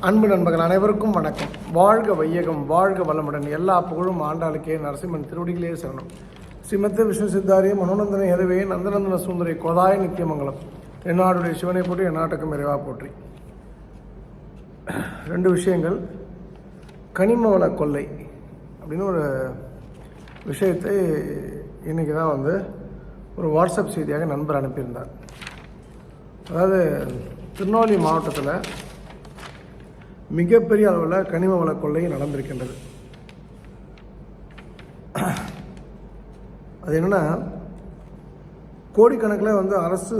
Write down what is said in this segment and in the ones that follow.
அன்பு நண்பர்கள் அனைவருக்கும் வணக்கம். வாழ்க வையகம் வாழ்க வளமுடன். எல்லா புகழும் ஆண்டாளுக்கே. நரசிம்மன் திருவடிகளே சரணம். ஸ்ரீமத்த விஷ்ணு சித்தாரிய மனோநந்தன எதவே நந்தநந்தன சுந்தரி கோதாய நித்தியமங்கலம். என்னாடுடைய சிவனை போற்றி என் நாட்டுக்கும் போற்றி. ரெண்டு விஷயங்கள். கனிம வள கொள்ளை அப்படின்னு ஒரு விஷயத்தை இன்றைக்கி தான் வந்து ஒரு வாட்ஸ்அப் செய்தியாக நண்பர் அனுப்பியிருந்தார். அதாவது திருநெல்வேலி மாவட்டத்தில் மிகப்பெரிய அளவில் கனிம வள கொள்ளை நடந்திருக்கின்றது. அது என்னென்னா கோடிக்கணக்கில் வந்து அரசு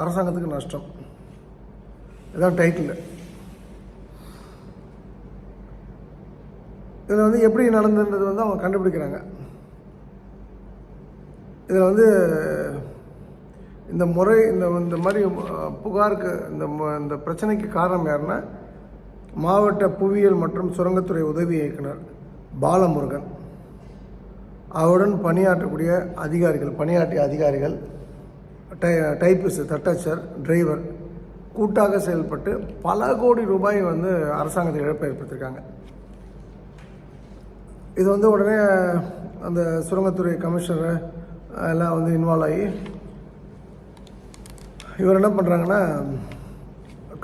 அரசாங்கத்துக்கு நஷ்டம். இதான் டைட்டில் இதில் வந்து எப்படி நடந்ததுன்றது வந்து அவங்க கண்டுபிடிக்கிறாங்க. இதில் வந்து இந்த முறை இந்த இந்த மாதிரி புகாருக்கு இந்த ம- இந்த பிரச்சனைக்கு காரணம் யாருன்னா மாவட்ட புவியியல் மற்றும் சுரங்கத்துறை உதவி இயக்குனர் பாலமுருகன். அவருடன் பணியாற்றக்கூடிய அதிகாரிகள் பணியாற்றிய அதிகாரிகள் டை டைப்பிஸ்ட் தட்டச்சர் டிரைவர் கூட்டாக செயல்பட்டு பல கோடி ரூபாய் வந்து அரசாங்கத்தில் இழப்பை ஏற்படுத்தியிருக்காங்க. இது வந்து உடனே அந்த சுரங்கத்துறை கமிஷனர் எல்லாம் வந்து இன்வால்வ் ஆகி இவர் என்ன பண்ணுறாங்கன்னா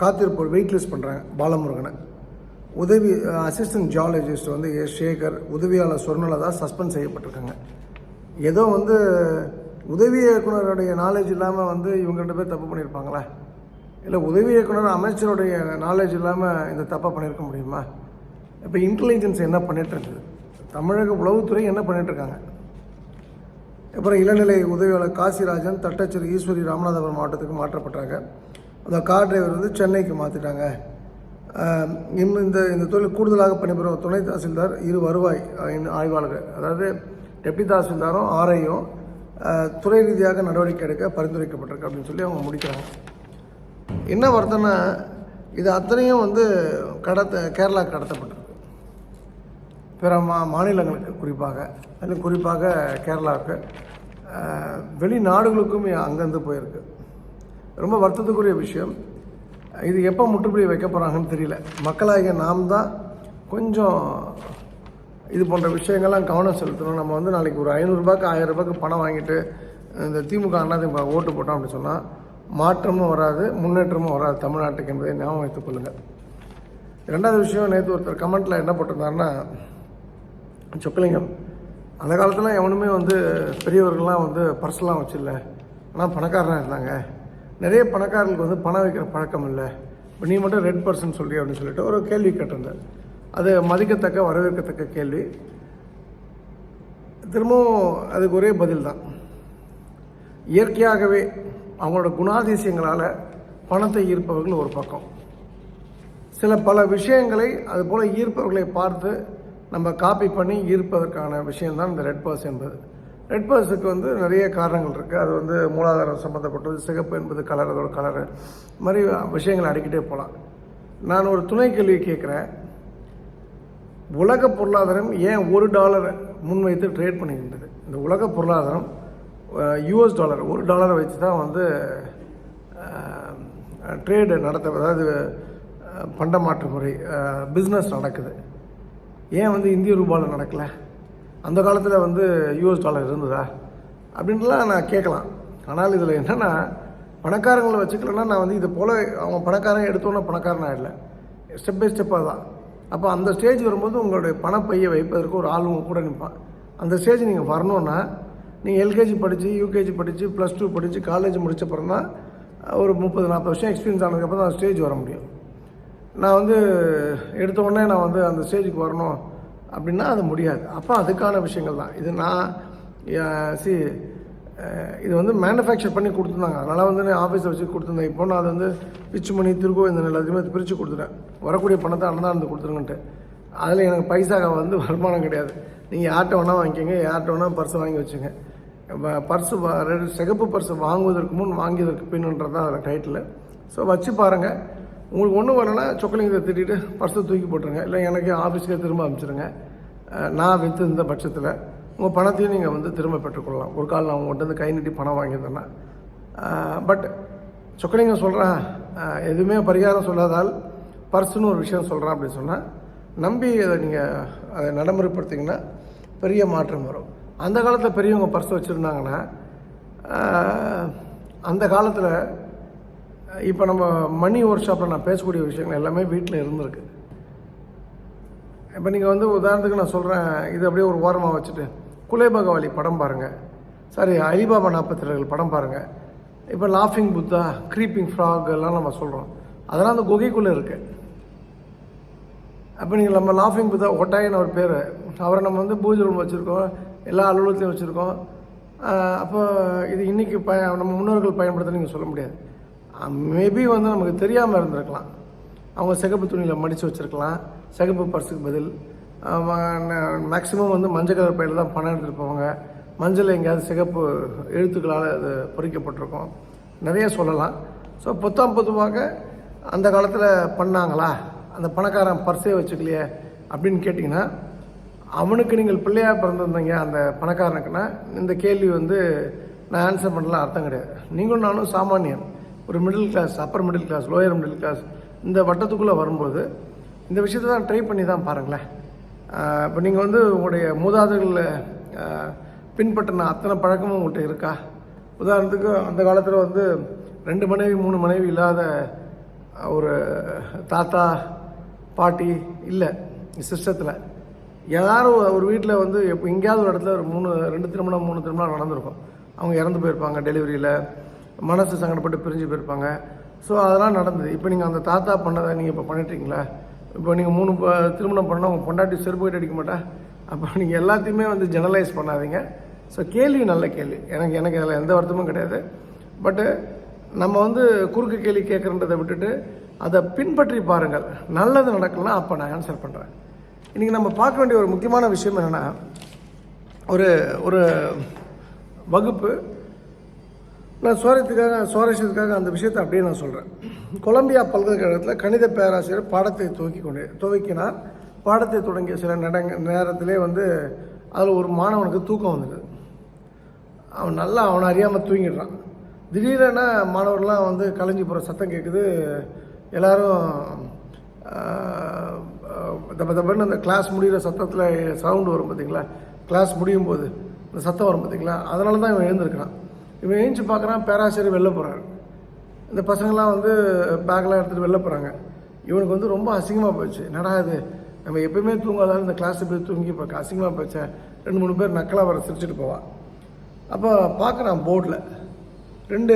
காத்திருப்போர் வெயிட்லெஸ் பண்ணுறாங்க பாலமுருகனை. உதவி அசிஸ்டன்ட் ஜியாலஜிஸ்ட் வந்து எஸ் சேகர் உதவியாளர் சொர்ணலதா சஸ்பெண்ட் செய்யப்பட்டிருக்காங்க. ஏதோ வந்து உதவி இயக்குனருடைய நாலேஜ் இல்லாமல் வந்து இவங்க ரெண்டு பேர் தப்பு பண்ணியிருப்பாங்களா? இல்லை உதவி இயக்குனர் அமைச்சருடைய நாலேஜ் இல்லாமல் இந்த தப்பை பண்ணியிருக்க முடியுமா? இப்போ இன்டெலிஜென்ஸ் என்ன பண்ணிகிட்ருக்குது தமிழக உளவுத்துறை என்ன பண்ணிகிட்ருக்காங்க அப்புறம் இளநிலை உதவியாளர் காசிராஜன் தட்டச்சேரி ஈஸ்வரி ராமநாதபுரம் மாவட்டத்துக்கு மாற்றப்பட்டாங்க. அந்த கார் டிரைவர் வந்து சென்னைக்கு மாற்றிட்டாங்க இன்னும் இந்த இந்த தொழில் கூடுதலாக பணிபுரியும் துணை தாசில்தார் இரு வருவாய் ஆய்வாளர்கள். அதாவது டெப்டி தாசில்தாரும் ஆர்ஐயும் துறை ரீதியாக நடவடிக்கை எடுக்க பரிந்துரைக்கப்பட்டிருக்கு அப்படின்னு சொல்லி அவங்க முடிக்கிறாங்க. என்ன வருதுன்னா இது அத்தனையும் வந்து கடத்த கேரளா கடத்தப்பட்டிருக்கு. பிற மா மாநிலங்களுக்கு குறிப்பாக அதிலும் குறிப்பாக கேரளாவுக்கு. வெளிநாடுகளுக்கும் அங்கேருந்து போயிருக்கு. ரொம்ப வருத்தத்துக்குரிய விஷயம். இது எப்போ முற்றுப்புள்ளி வைக்க போகிறாங்கன்னு தெரியல. மக்களாகிய நாம் தான் கொஞ்சம் இது போன்ற விஷயங்கள்லாம் கவனம் செலுத்தணும். நம்ம வந்து நாளைக்கு ஒரு ஐநூறுரூபாய்க்கு ஆயிரம் ரூபாய்க்கு பணம் வாங்கிட்டு இந்த திமுக அதிமுக ஓட்டு போட்டோம் அப்படின்னு சொன்னால் மாற்றமும் வராது முன்னேற்றமும் வராது தமிழ்நாட்டுக்கு என்பதை ஞாபகம் வைத்துக் கொள்ளுங்கள் ரெண்டாவது விஷயம் நேற்று ஒருத்தர் கமெண்ட்டில் என்ன போட்டிருந்தாருன்னா சொக்கலிங்கம். அந்த காலத்தில் எவனுமே வந்து பெரியவர்கள்லாம் வந்து பர்ஸ்லாம் வச்சில்ல. ஆனால் பணக்காரனாக இருந்தாங்க. நிறைய பணக்காரர்களுக்கு வந்து பணம் வைக்கிற பழக்கம் இல்லை. இப்போ நீ மட்டும் ரெட் பர்சன் சொல்லி அப்படின்னு சொல்லிட்டு ஒரு கேள்வி கேட்டிருந்தார் அது மதிக்கத்தக்க வரவேற்கத்தக்க கேள்வி. திரும்பவும் அதுக்கு ஒரே பதில் தான். இயற்கையாகவே அவங்களோட குணாதிசயங்களால் பணத்தை ஈர்ப்பவர்கள் ஒரு பக்கம். சில பல விஷயங்களை அது போல் ஈர்ப்பவர்களை பார்த்து நம்ம காப்பி பண்ணி ஈர்ப்பதற்கான விஷயம்தான் இந்த ரெட் பர்ஸ் என்பது. ரெட் பர்ஸுக்கு வந்து நிறைய காரணங்கள் இருக்குது அது வந்து மூலாதாரம் சம்மந்தப்பட்டது சிகப்பு என்பது கலர் அதோட கலரு இது மாதிரி விஷயங்களை அடிக்கிட்டே போகலாம் நான் ஒரு துணை கேள்வி கேட்குறேன். உலக பொருளாதாரம் ஏன் ஒரு டாலரை முன்வைத்து ட்ரேட் பண்ணிக்கின்றது? இந்த உலக பொருளாதாரம் யூஎஸ் டாலர் ஒரு டாலரை வச்சு தான் வந்து ட்ரேடு நடத்த அதாவது பண்டமாற்று முறை பிஸ்னஸ் நடக்குது. ஏன் வந்து இந்திய ரூபாவில் நடக்கலை? அந்த காலத்தில் வந்து யூஎஸ் டாலர் இருந்ததா? அப்படின்லாம் நான் கேட்கலாம். ஆனால் இதில் என்னென்னா பணக்காரங்களை வச்சுக்கலன்னா நான் வந்து இது போல் அவன் பணக்காரன் எடுத்தோன்னே பணக்காரன் ஆகிடல ஸ்டெப் பை ஸ்டெப்பாக தான் அப்போ அந்த ஸ்டேஜ் வரும்போது உங்களுடைய பணப்பையை வைப்பதற்கு ஒரு ஆள் கூட நிற்பான் அந்த ஸ்டேஜ் நீங்கள் வரணுன்னா நீங்கள் எல்கேஜி படித்து யூகேஜி படித்து ப்ளஸ் டூ படித்து காலேஜ் முடித்த அப்புறம் தான் ஒரு முப்பது நாற்பது வருஷம் எக்ஸ்பீரியன்ஸ் ஆனதுக்கப்புறம் தான் ஸ்டேஜ் வர முடியும். நான் வந்து எடுத்த உடனே நான் வந்து அந்த ஸ்டேஜுக்கு வரணும். அப்படின்னா அது முடியாது. அப்போ அதுக்கான விஷயங்கள் தான். இது நான் சி இது வந்து மேனுஃபேக்சர் பண்ணி கொடுத்துருந்தாங்க. அதனால் வந்து நான் ஆஃபீஸில் வச்சு கொடுத்துருந்தேன். இப்போ நான் அதை வந்து பிச்சு மணி திருக்கோ இந்த எல்லாத்தையுமே பிரித்து கொடுத்துட்டேன். வரக்கூடிய பணத்தை அண்ணன் இருந்து கொடுத்துருங்கன்ட்டு. அதில் எனக்கு பைசா வந்து வருமானம் கிடையாது. நீங்கள் யார்கிட்ட வேணால் வாங்கிக்கோங்க. யார்கிட்ட வேணால் பர்ஸ் வாங்கி வச்சுங்க. பர்ஸு சிகப்பு பர்ஸு வாங்குவதற்கு முன் வாங்கியதற்கு பின்னுன்றது தான் அதில் டைட்டில் ஸோ வச்சு பாருங்கள் உங்களுக்கு ஒன்றும் வரலன்னா சொக்கலிங்கத்தை திட்டிட்டு பர்ஸை தூக்கி போட்டுருங்க. இல்லை எனக்கு ஆஃபீஸ்க்கே திரும்ப அமைச்சிருங்க நான் விற்று இருந்த பட்சத்தில் உங்கள் பணத்தையும் நீங்கள் வந்து திரும்ப பெற்றுக்கொள்ளலாம். ஒரு கால் நான் உங்கள்கிட்ட கை நீட்டி பணம் வாங்கியிருந்தேன்னா. பட் சொக்கலிங்கம் சொல்கிறேன் எதுவுமே பரிகாரம் சொல்லாதால் பர்சுன்னு ஒரு விஷயம் சொல்கிறேன் அப்படின்னு சொன்னால் நம்பி அதை நீங்கள் அதை நடைமுறைப்படுத்திங்கன்னா பெரிய மாற்றம் வரும். அந்த காலத்தில் பெரியவங்க பர்ஸ் வச்சுருந்தாங்கன்னா அந்த காலத்தில் இப்போ நம்ம மணி ஒர்க் ஷாப்பில் நான் பேசக்கூடிய விஷயங்கள் எல்லாமே வீட்டில் இருந்திருக்கு. இப்போ நீங்கள் வந்து உதாரணத்துக்கு நான் சொல்கிறேன் இது அப்படியே ஒரு ஓரமாக வச்சுட்டு குலேபகவாலி படம் பாருங்கள் சாரி அலிபாபா நாற்பத்தி படம் பாருங்கள் இப்போ லாஃபிங் புத்தா க்ரீப்பிங் ஃப்ராக் எல்லாம் நம்ம சொல்கிறோம் அதெல்லாம் அந்த குகைக்குள்ளே இருக்குது அப்போ நீங்கள் நம்ம லாஃபிங் புத்தா ஒட்டாயின்னு ஒரு பேர் அவரை நம்ம வந்து பூஜை ரூம் வச்சுருக்கோம் எல்லா அலுவலகத்தையும் வச்சுருக்கோம். அப்போ இது இன்றைக்கி ப நம்ம முன்னோர்கள் பயன்படுத்த நீங்கள் சொல்ல முடியாது. Ah, மேபி வந்து நமக்கு தெரியாமல் இருந்திருக்கலாம். அவங்க சிகப்பு துணியில் மடித்து வச்சுருக்கலாம். சிகப்பு பர்ஸுக்கு பதில். மேக்ஸிமம் வந்து மஞ்சள் கலர் பையில் தான் பணம் எடுத்துகிட்டு போவாங்க. மஞ்சள் எங்கேயாவது சிகப்பு எழுத்துக்களால் அது பொறிக்கப்பட்டிருக்கும். நிறைய சொல்லலாம். ஸோ பொத்தாம் பொதுவாக அந்த காலத்தில் பண்ணாங்களா? அந்த பணக்காரன் பர்ஸே வச்சுக்கலையே அப்படின்னு கேட்டிங்கன்னா அவனுக்கு நீங்கள் பிள்ளையாக பிறந்திருந்தீங்க அந்த பணக்காரனுக்குன்னா இந்த கேள்வி வந்து நான் ஆன்சர் பண்ணலாம் அர்த்தம் கிடையாது. நீங்களும் நானும் சாமானியன். ஒரு middle class upper middle class lower middle class இந்த வட்டத்துக்குள்ளே வரும்போது இந்த விஷயத்தை தான் ட்ரை பண்ணி தான் பாருங்களேன். இப்போ நீங்கள் வந்து உங்களுடைய மூதாதைகளில் பின்பற்றின அத்தனை பழக்கமும் உங்கள்கிட்ட இருக்கா? உதாரணத்துக்கு அந்த காலத்தில் வந்து ரெண்டு மனைவி மூணு மனைவி இல்லாத ஒரு தாத்தா பாட்டி இல்லை சிஸ்டத்தில். யாரும் ஒரு வீட்டில் வந்து எப்போ எங்கேயாவது ஒரு இடத்துல ஒரு மூணு ரெண்டு திருமணம் மூணு திருமணம் நடந்திருக்கும். அவங்க இறந்து போயிருப்பாங்க டெலிவரியில் மனசு சங்கடப்பட்டு பிரிஞ்சு போயிருப்பாங்க. ஸோ அதெல்லாம் நடந்தது. இப்போ நீங்கள் அந்த தாத்தா பண்ணதை நீங்கள் இப்போ பண்ணிட்டீங்களா? இப்போ நீங்கள் மூணு திருமணம் பண்ணால் உங்கள் பொண்டாட்டி செருப்பு கட்டி அடிக்க மாட்டா? அப்போ நீங்கள் எல்லாத்தையுமே வந்து ஜெனரலைஸ் பண்ணாதீங்க. ஸோ கேள்வி நல்ல கேள்வி. எனக்கு எனக்கு அதில் எந்த வருத்தமும் கிடையாது. பட்டு நம்ம வந்து குறுக்கு கேள்வி கேட்குறன்றதை விட்டுட்டு அதை பின்பற்றி பாருங்கள். நல்லது நடக்கலாம் அப்போ நான் ஆன்சர் பண்ணுறேன் இன்றைக்கி நம்ம பார்க்க வேண்டிய ஒரு முக்கியமான விஷயம் என்னென்னா ஒரு ஒரு வகுப்பு நான் சுவாரத்துக்காக சுவாரஸ்யத்துக்காக அந்த விஷயத்தை அப்படியே நான் சொல்கிறேன் கொலம்பியா பல்கலைக்கழகத்தில் கணித பேராசிரியர் பாடத்தை துவக்கி கொண்டு துவக்கினார். பாடத்தை தொடங்கிய சில நடங்க நேரத்திலே வந்து அதில் ஒரு மாணவனுக்கு தூக்கம் வந்துடுது அவன் நல்லா அவனை அறியாமல் தூங்கிடுறான். திடீரென மாணவர்லாம் வந்து கலைஞ்சு போகிற சத்தம் கேட்குது எல்லோரும் தப்ப தப்பன்னு அந்த கிளாஸ் முடிகிற சத்தத்தில் சவுண்டு வரும் பார்த்தீங்களா கிளாஸ் முடியும் போது இந்த சத்தம் வரும் பார்த்தீங்களா அதனால தான் இவன் எழுந்திருக்கிறான். இவன் ஏஞ்சி பார்க்குறான் பேராசிரியர் வெளில போகிறாரு இந்த பசங்களாம் வந்து பேக்லாம் எடுத்துகிட்டு வெளில போகிறாங்க இவனுக்கு வந்து ரொம்ப அசிங்கமாக போச்சு. என்னடா இது? நம்ம எப்பயுமே தூங்காதாலும் இந்த கிளாஸில் போய் தூங்கி இப்போ அசிங்கமாக போச்சேன் ரெண்டு மூணு பேர் நக்கலாக வர சிரிச்சிட்டு போவான் அப்போ பார்க்குறான் போர்டில். ரெண்டு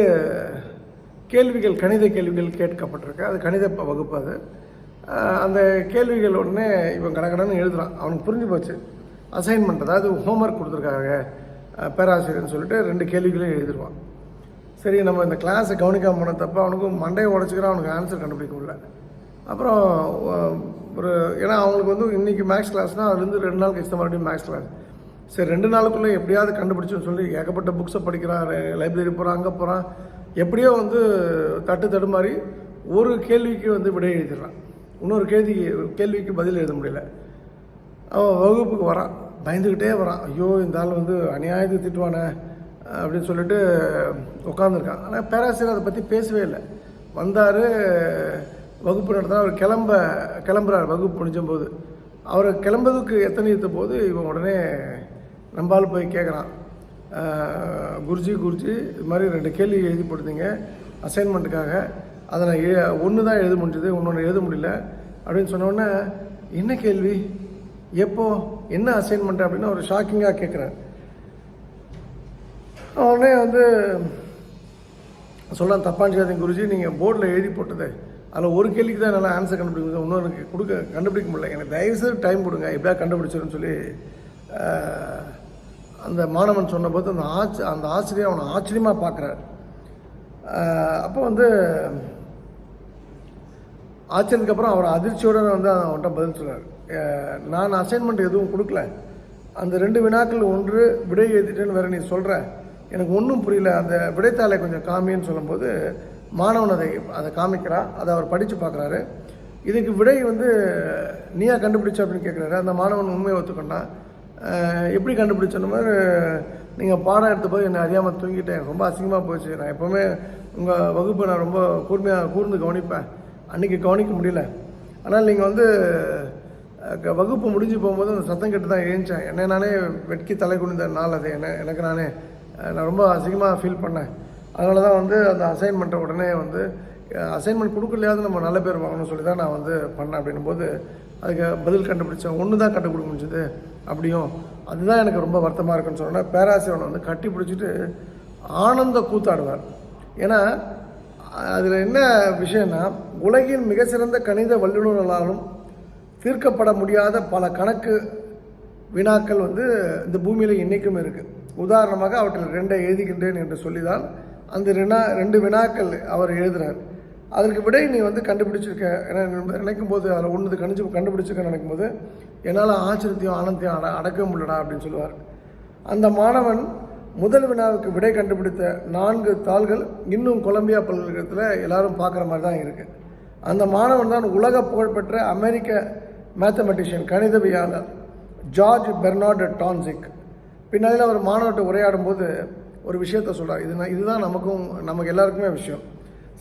கேள்விகள் கணித கேள்விகள் கேட்கப்பட்டிருக்கு. அது கணித வகுப்பு அது. அந்த கேள்விகள் உடனே இவன் கடகடன்னு எழுதுகிறான் அவனுக்கு புரிஞ்சு போச்சு. அசைன்மெண்ட் அதாவது ஹோம்ஒர்க் கொடுத்துருக்காங்க. பேராசிரியர்னு சொல்லிட்டு ரெண்டு கேள்விகளையும் எழுதிடுவான் சரி நம்ம இந்த கிளாஸை கவனிக்காமல் போன தப்ப அவனுக்கும் மண்டையை உடச்சிக்கிறான் அவனுக்கு ஆன்சர் கண்டுபிடிக்க முடியல. அப்புறம் ஒரு ஏன்னா அவங்களுக்கு வந்து இன்றைக்கி மேக்ஸ் கிளாஸ்னால் அதுலேருந்து ரெண்டு நாள் கழிச்சு மறுபடியும் மேக்ஸ் கிளாஸ் சரி ரெண்டு நாளுக்குள்ளே எப்படியாவது கண்டுபிடிச்சுன்னு சொல்லி ஏகப்பட்ட புக்ஸை படிக்கிறான் லைப்ரரி போகிறான் அங்கே போகிறான் எப்படியோ வந்து தட்டு தடுமாறி ஒரு கேள்விக்கு வந்து விடை எழுதிடுறான். இன்னொரு கேள்வி கேள்விக்கு பதில் எழுத முடியல. அவன் வகுப்புக்கு வரான். பயந்துக்கிட்டே வரான். ஐயோ இந்த ஆள் வந்து அநியாயத்துக்கு திட்டுவானே அப்படின்னு சொல்லிட்டு உட்காந்துருக்கான் ஆனால் பேராசிரியர் அதை பற்றி பேசவே இல்லை. வந்தார் வகுப்பு நடத்தினா அவர் கிளம்ப கிளம்புறார் வகுப்பு முடிஞ்சபோது. அவர் கிளம்புறதுக்கு எத்தனை இருந்த போது இவன் உடனே நம்பால் போய் கேட்குறான் குருஜி குருஜி இது மாதிரி ரெண்டு கேள்வி எழுதி போட்டுருந்தீங்க அசைன்மெண்ட்டுக்காக. அதை நான் ஒன்று தான் எழுத முடிஞ்சது இன்னொன்று எழுத முடியல அப்படின்னு சொன்ன உடனே என்ன கேள்வி? எப்போ என்ன அசைன்மெண்ட் அப்படின்னு ஒரு ஷாக்கிங்காக கேட்குறேன் உடனே வந்து சொல்ல தப்பான்னு குருஜி. நீங்கள் போர்டில் எழுதி போட்டது. அதில் ஒரு கேள்விக்கு தான் என்னால் ஆன்சர் கண்டுபிடிக்க முடியும் இன்னொரு கொடுக்க கண்டுபிடிக்க முடியல. எனக்கு தயவுசெய்து டைம் கொடுங்க. எப்படியா கண்டுபிடிச்சிருன்னு சொல்லி அந்த மாணவன் சொன்னபோது அந்த ஆச்ச அந்த ஆசிரியர் அவனை ஆச்சரியமாக பார்க்குறாரு. அப்போ வந்து ஆச்சரியத்துக்கு அப்புறம் அவர் அதிர்ச்சியோட வந்து அவன்கிட்ட பதில் சொன்னார். நான் அசைன்மெண்ட் எதுவும் கொடுக்கல. அந்த ரெண்டு வினாக்கள் ஒன்று விடை எழுதிட்டேன்னு வேறு நீ சொல்கிற எனக்கு ஒன்றும் புரியல. அந்த விடைத்தாளை கொஞ்சம் காமின்னு சொல்லும்போது மாணவன் அதை அதை காமிக்கிறான் அதை அவர் படித்து பார்க்குறாரு. இதுக்கு விடை வந்து நீயா கண்டுபிடிச்ச அப்படின்னு கேட்குறாரு. அந்த மாணவன் உண்மையை ஒத்துக்கொண்டான். எப்படி கண்டுபிடிச்ச மாதிரி நீங்கள் பாடம் எடுத்த போது என்னை அறியாமல் தூங்கிட்டேன். ரொம்ப அசிங்கமாக போச்சு. நான் எப்போவுமே உங்கள் வகுப்பை நான் ரொம்ப கூர்மையாக கூர்ந்து கவனிப்பேன். அன்றைக்கி கவனிக்க முடியல. ஆனால் நீங்கள் வந்து க- வகுப்பு முடிஞ்சு போகும்போது அந்த சத்தம் கெட்டு தான் எழுந்தேன். என்னை நானே வெட்கி தலை குனிந்த நாள் அது. என்ன எனக்கு நானே நான் ரொம்ப அசிங்கமாக ஃபீல் பண்ணேன். அதனால தான் வந்து அந்த அசைன்மெண்ட்டை உடனே வந்து அசைன்மெண்ட் கொடுக்கலையாவது நம்ம நல்ல பேர் வாங்கணும்னு சொல்லி தான் நான் வந்து பண்ணேன் அப்படின்னும் போது அதுக்கு பதில் கண்டுபிடிச்சேன். ஒன்று தான் கண்டுபிடிக்க முடிஞ்சது அப்படியும் அதுதான் எனக்கு ரொம்ப வருத்தமாக இருக்குன்னு சொன்னேன். பேராசிரியனை வந்து கட்டி பிடிச்சிட்டு ஆனந்த கூத்தாடுவார். ஏன்னா அதில் என்ன விஷயம்னா உலகின் மிக சிறந்த கணித வல்லுநர்களாலும் தீர்க்கப்பட முடியாத பல கணக்கு வினாக்கள் வந்து இந்த பூமியில் இன்றைக்கும் இருக்குது உதாரணமாக அவற்றில் ரெண்டை எழுதுகின்றேன் என்று சொல்லிதான் அந்த ரெண்டா ரெண்டு வினாக்கள் அவர் எழுதுகிறார் அதற்கு விடை நீ வந்து கண்டுபிடிச்சிருக்க என நினைக்கும் போது அதில் ஒன்று கணிச்சு கண்டுபிடிச்சிருக்க நினைக்கும் போது என்னால் ஆச்சரியத்தையும் ஆனந்தையும் அட அடக்க முடியலடா அப்படின்னு சொல்லுவார். அந்த மாணவன் முதல் வினாவுக்கு விடை கண்டுபிடித்த நான்கு தாள்கள் இன்னும் கொலம்பியா பல்கலைக்கழகத்தில் எல்லாரும் பார்க்குற மாதிரி தான் இருக்குது அந்த மாணவன் தான் உலக புகழ்பெற்ற அமெரிக்க மேத்தமெட்டிஷியன் கணிதவியாளர் ஜார்ஜ் பெர்னார்டு டான்சிக். பின்னாளில் அவர் மாணவர்கிட்ட உரையாடும் போது ஒரு விஷயத்த சொல்கிறார் இது இதுதான் நமக்கும் நமக்கு எல்லாருக்குமே விஷயம்.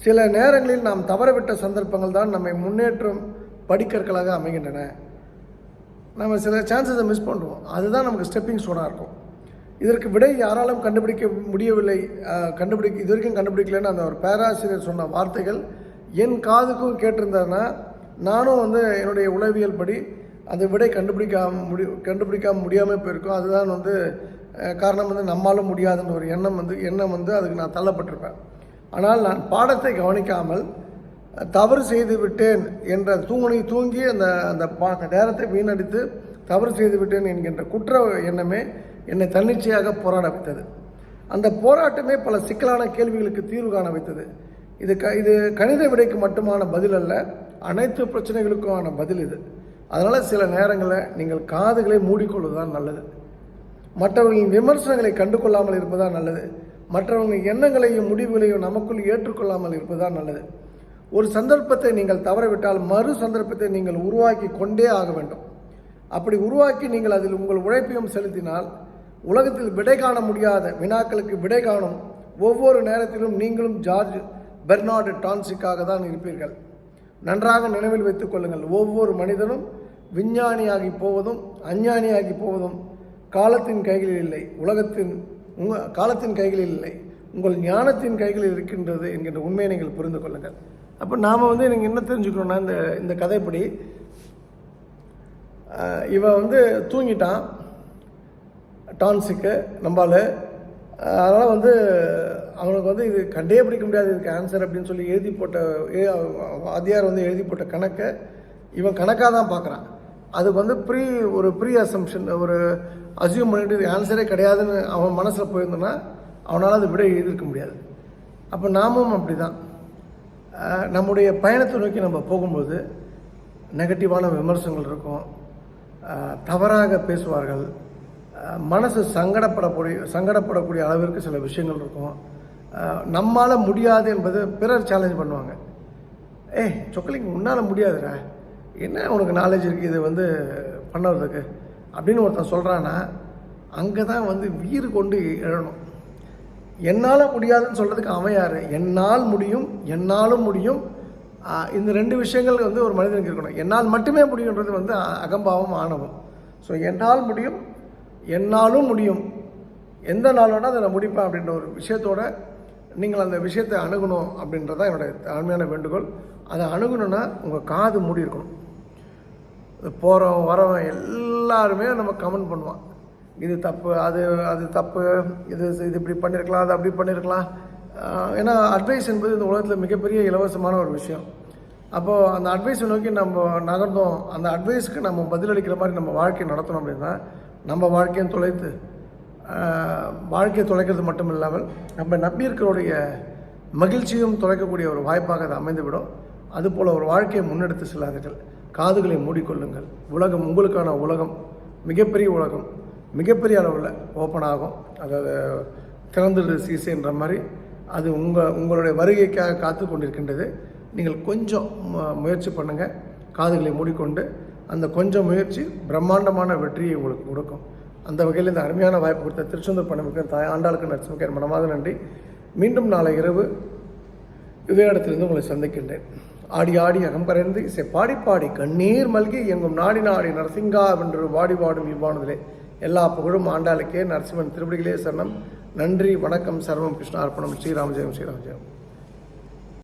சில நேரங்களில் நாம் தவறவிட்ட சந்தர்ப்பங்கள் தான் நம்மை முன்னேற்றம் படிக்கற்களாக அமைகின்றன. நம்ம சில சான்சஸை மிஸ் பண்ணுறோம் அதுதான் நமக்கு ஸ்டெப்பிங் ஸ்டோனாக இருக்கும். இதற்கு விடை யாராலும் கண்டுபிடிக்க முடியவில்லை கண்டுபிடிக்க இது வரைக்கும் கண்டுபிடிக்கலன்னு அந்த ஒரு பேராசிரியர் சொன்ன வார்த்தைகள் என் காதுக்கும் கேட்டிருந்ததுன்னா நானும் வந்து என்னுடைய உளவியல் படி அந்த விடை கண்டுபிடிக்காம முடி கண்டுபிடிக்காம முடியாமல் போயிருக்கோம். அதுதான் வந்து காரணம் வந்து நம்மாலும் முடியாதுன்ற ஒரு எண்ணம் வந்து எண்ணம் வந்து அதுக்கு நான் தள்ளப்பட்டிருப்பேன். ஆனால் நான் பாடத்தை கவனிக்காமல் தவறு செய்து விட்டேன் என்ற தூங்கனை தூங்கி அந்த அந்த பா நேரத்தை வீணடித்து தவறு செய்து விட்டேன் என்கின்ற குற்ற எண்ணமே என்னை தன்னிச்சையாக போராட வைத்தது. அந்த போராட்டமே பல சிக்கலான கேள்விகளுக்கு தீர்வு காண வைத்தது. இது க இது கணித விடைக்கு மட்டுமான பதில் அல்ல அனைத்து பிரச்சனைகளுக்குமான பதில் இது. அதனால் சில நேரங்களில் நீங்கள் காதுகளை மூடிக்கொள்வது தான் நல்லது. மற்றவர்களின் விமர்சனங்களை கண்டு கொள்ளாமல் இருப்பதுதான் நல்லது. மற்றவர்களின் எண்ணங்களையும் முடிவுகளையும் நமக்குள் ஏற்றுக்கொள்ளாமல் இருப்பதுதான் நல்லது. ஒரு சந்தர்ப்பத்தை நீங்கள் தவறவிட்டால் மறு சந்தர்ப்பத்தை நீங்கள் உருவாக்கி கொண்டே ஆக வேண்டும். அப்படி உருவாக்கி நீங்கள் அதில் உங்கள் உழைப்பையும் செலுத்தினால் உலகத்தில் விடை காண முடியாத வினாக்களுக்கு விடை காணும் ஒவ்வொரு நேரத்திலும் நீங்களும் ஜார்ஜ் பெர்னார்டு டான்சிக்காக தான் இருப்பீர்கள். நன்றாக நினைவில் வைத்துக் கொள்ளுங்கள். ஒவ்வொரு மனிதனும் விஞ்ஞானியாகி போவதும் அஞ்ஞானியாகி போவதும் காலத்தின் கைகளில் இல்லை. உலகத்தின் உங்க காலத்தின் கைகளில் இல்லை. உங்கள் ஞானத்தின் கைகளில் இருக்கின்றது என்கின்ற உண்மையை நீங்கள் புரிந்து கொள்ளுங்கள். அப்போ நாம் வந்து நீங்கள் என்ன தெரிஞ்சுக்கணும்னா இந்த இந்த கதைப்படி இவன் வந்து தூங்கிட்டான். டான்ஸுக்கு நம்பால் அதனால் வந்து அவனுக்கு வந்து இது கண்டே பிடிக்க முடியாது இதுக்கு ஆன்சர் அப்படின்னு சொல்லி எழுதி போட்ட ஏ- வந்து எழுதி போட்ட கணக்கை இவன் கணக்காக தான் பார்க்குறான். அதுக்கு வந்து ப்ரீ ஒரு ப்ரீ அசம்ஷன் ஒரு அசியூம் பண்ணிட்டு இது ஆன்சரே கிடையாதுன்னு அவன் மனசில் போயிருந்தோன்னா அவனால் அது விட எழுதியிருக்க முடியாது. அப்போ நாமும் அப்படி தான் நம்முடைய பயணத்தை நோக்கி நம்ம போகும்போது நெகட்டிவான விமர்சனங்கள் இருக்கும். தவறாக பேசுவார்கள். மனசு சங்கடப்படக்கூடிய சங்கடப்படக்கூடிய அளவிற்கு சில விஷயங்கள் இருக்கும். நம்மால் முடியாது என்பது பிறர் சேலஞ்ச் பண்ணுவாங்க. ஏய் சொக்கலிங்க உன்னால் முடியாதுடா. என்ன உனக்கு நாலேஜ் இருக்குது இது வந்து பண்ணுறதுக்கு. அப்படின்னு ஒருத்தன் சொல்கிறான்னா அங்கே தான் வந்து வீறு கொண்டு எழணும். என்னால் முடியாதுன்னு சொல்கிறதுக்கு அவன் யார்? என்னால் முடியும் என்னாலும் முடியும். இந்த ரெண்டு விஷயங்கள் வந்து ஒரு மனிதனுக்கு இருக்கணும். என்னால் மட்டுமே முடியுன்றது வந்து அகம்பாவம் ஆணவம். ஸோ என்னால் முடியும் என்னாலும் முடியும். எந்த நாள் வேணால் அதை நான் முடிப்பேன் அப்படின்ற ஒரு விஷயத்தோட நீங்கள் அந்த விஷயத்தை அணுகணும் அப்படின்றது தான் என்னுடைய தாழ்மையான வேண்டுகோள். அதை அணுகணுன்னா உங்கள் காது மூடி இருக்கணும். போகிறோம் வரவன் எல்லாருமே நம்ம கமெண்ட் பண்ணுவான். இது தப்பு அது அது தப்பு இது இது இப்படி பண்ணியிருக்கலாம் அது அப்படி பண்ணியிருக்கலாம் ஏன்னா அட்வைஸ் என்பது இந்த உலகத்தில் மிகப்பெரிய இலவசமான ஒரு விஷயம். அப்போது அந்த அட்வைஸை நோக்கி நம்ம நகர்ந்தோம். அந்த அட்வைஸ்க்கு நம்ம பதிலளிக்கிற மாதிரி நம்ம வாழ்க்கையை நடத்தணும் அப்படின்னா நம்ம வாழ்க்கையும் தொலைத்து வாழ்க்கையை தொலைக்கிறது மட்டும் இல்லாமல் நம்ம நம்பியிருக்கிறோடைய மகிழ்ச்சியும் தொலைக்கக்கூடிய ஒரு வாய்ப்பாக அது அமைந்துவிடும். அதுபோல் ஒரு வாழ்க்கையை முன்னெடுத்து செல்லாதீர்கள். காதுகளை மூடிக்கொள்ளுங்கள். உலகம் உங்களுக்கான உலகம். மிகப்பெரிய உலகம். மிகப்பெரிய அளவில் ஓப்பன் ஆகும். அதாவது திறந்துடு சீசைன்ற மாதிரி அது உங்கள் உங்களுடைய வருகைக்காக காத்து கொண்டிருக்கின்றது நீங்கள் கொஞ்சம் முயற்சி பண்ணுங்கள் காதுகளை மூடிக்கொண்டு அந்த கொஞ்சம் முயற்சி பிரம்மாண்டமான வெற்றியை உங்களுக்கு கொடுக்கும். அந்த வகையில் இந்த அருமையான வாய்ப்பு கொடுத்த திருச்செந்தூர் பணமிக்க தாய் ஆண்டாளுக்கு நரசிம்மக்கர் மனமாக நன்றி. மீண்டும் நாளை இரவு இதே இடத்திலிருந்து உங்களை சந்திக்கின்றேன். ஆடி ஆடி அகம் கரைந்து இசை பாடி பாடி கண்ணீர் மல்கி எங்கும் நாடி நாடி நரசிங்கா வென்று வாடி வாடும் இவ்வானதிலே. எல்லா புகழும் ஆண்டாளுக்கே நரசிம்மன் திருப்படிகளே சரணம். நன்றி வணக்கம் சர்வம் கிருஷ்ணார்ப்பணம். ஸ்ரீராமஜெயம் ஸ்ரீராமஜெயம்